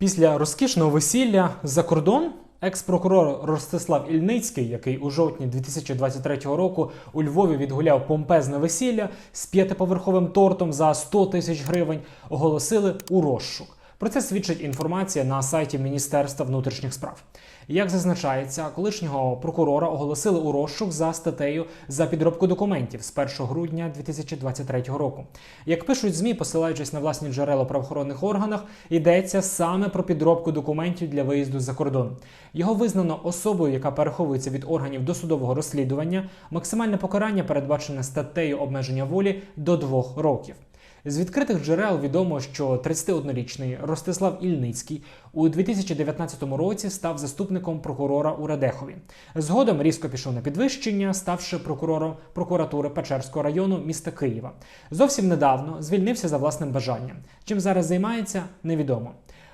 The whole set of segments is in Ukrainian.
Після розкішного весілля за кордон екс-прокурор Ростислав Ільницький, який у жовтні 2023 року у Львові відгуляв помпезне весілля з п'ятиповерховим тортом за 100 тисяч гривень, оголосили у розшук. Про це свідчить інформація на сайті Міністерства внутрішніх справ. Як зазначається, колишнього прокурора оголосили у розшук за статтею за підробку документів з 1 грудня 2023 року. Як пишуть змі, посилаючись на власні джерела в правоохоронних органах, йдеться саме про підробку документів для виїзду за кордон. Його визнано особою, яка переховується від органів досудового розслідування. Максимальне покарання передбачене статтею обмеження волі до двох років. З відкритих джерел відомо, що 31-річний Ростислав Ільницький у 2019 році став заступником прокурора у Радехові. Згодом різко пішов на підвищення, ставши прокурором прокуратури Печерського району міста Києва. Зовсім недавно звільнився за власним бажанням. Чим зараз займається, невідомо.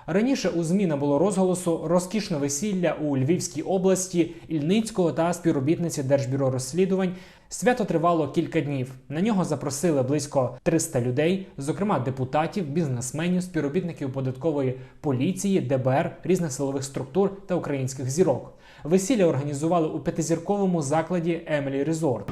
Раніше у ЗМІ не було розголосу розкішне весілля у Львівській області Ільницького та співробітниці Держбюро розслідувань. Свято тривало кілька днів. На нього запросили близько 300 людей, зокрема депутатів, бізнесменів, співробітників податкової поліції, ДБР, різних силових структур та українських зірок. Весілля організували у п'ятизірковому закладі Емілі Резорт.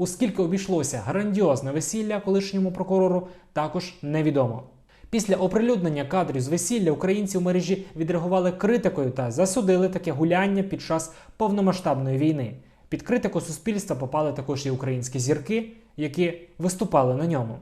У скільки обійшлося грандіозне весілля колишньому прокурору, також невідомо. Після оприлюднення кадрів з весілля українці в мережі відреагували критикою та засудили таке гуляння під час повномасштабної війни. Під критику суспільства попали також і українські зірки, які виступали на ньому.